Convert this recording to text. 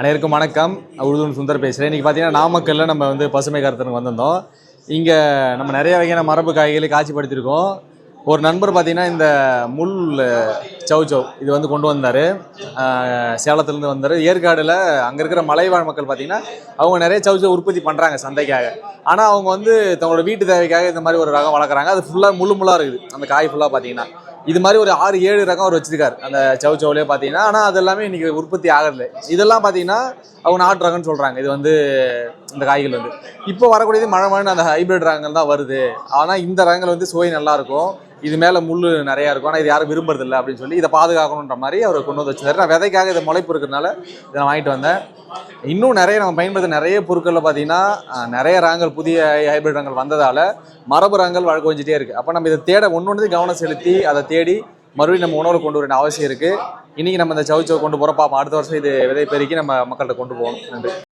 அனைவருக்கும் வணக்கம். உழுதுன் சுந்தர் பேசுகிறேன் இன்றைக்கி பார்த்தீங்கன்னா நாமக்கல்ல நம்ம வந்து பசுமை கருத்தனுக்கு வந்திருந்தோம். இங்கே நம்ம நிறைய வகையான மரபு காய்களை காட்சிப்படுத்தியிருக்கோம். ஒரு நண்பர் பார்த்தீங்கன்னா இந்த முள் சவு சவ் இது வந்து கொண்டு வந்தார். சேலத்துலேருந்து வந்தார். ஏற்காடில் அங்கே இருக்கிற மலைவாழ் மக்கள் பார்த்தீங்கன்னா அவங்க நிறைய சவு சவ் உற்பத்தி பண்ணுறாங்க சந்தைக்காக. ஆனால் அவங்க வந்து தங்களோட வீட்டு தேவைக்காக இந்த மாதிரி ஒரு ரகம் வளர்க்குறாங்க. அது ஃபுல்லாக முழு முள்ளாக இருக்குது. அந்த காய் ஃபுல்லாக பார்த்தீங்கன்னா இது மாதிரி ஒரு ஆறு ஏழு ரகம் அவர் வச்சிருக்காரு. அந்த சவு சவுலே பார்த்தீங்கன்னா ஆனால் அது எல்லாமே இன்னைக்கு உற்பத்தி ஆகல இதெல்லாம் பார்த்தீங்கன்னா அவங்க நாட்டு ரகம்னு சொல்கிறாங்க இது வந்து இந்த காய்கள் வந்து. இப்போ வரக்கூடியது மழை மழைன்னு அந்த ஹைபிரிட் ரகங்கள் தான் வருது. ஆனால் இந்த ரகங்கள் வந்து சுவை நல்லாயிருக்கும் இது மேலே முள் நிறையா இருக்கும். ஆனால் இது யாரும் விரும்புறதில்ல அப்படின்னு சொல்லி இதை பாதுகாக்கணுன்ற மாதிரி அவர் கொண்டு வந்து வச்சிருந்தாரு நான் விதைக்காக இதை முளைப்பு இருக்கிறதுனால இதை நான் வாங்கிட்டு வந்தேன். இன்னும் நிறைய நம்ம பயன்படுத்த நிறைய பொருட்களில் பார்த்தீங்கன்னா நிறைய ரகங்கள் புதிய ஹைபிரிட் ரகங்கள் வந்ததால் மரபு ரகங்கள் வழக்கு வந்துட்டே இருக்குது அப்போ நம்ம இதை தேட ஒன்று ஒன்று கவனம் செலுத்தி அதை தேடி மறுபடியும் நம்ம உணவில் கொண்டு வர அவசியம் இருக்குது இன்றைக்கி நம்ம இந்த சவுச்சவை கொண்டு போகிறோம் பார்ப்போம் அடுத்த வருஷம் இது விதை பெருக்கி நம்ம மக்கள்கிட்ட கொண்டு போகணும் நன்றி.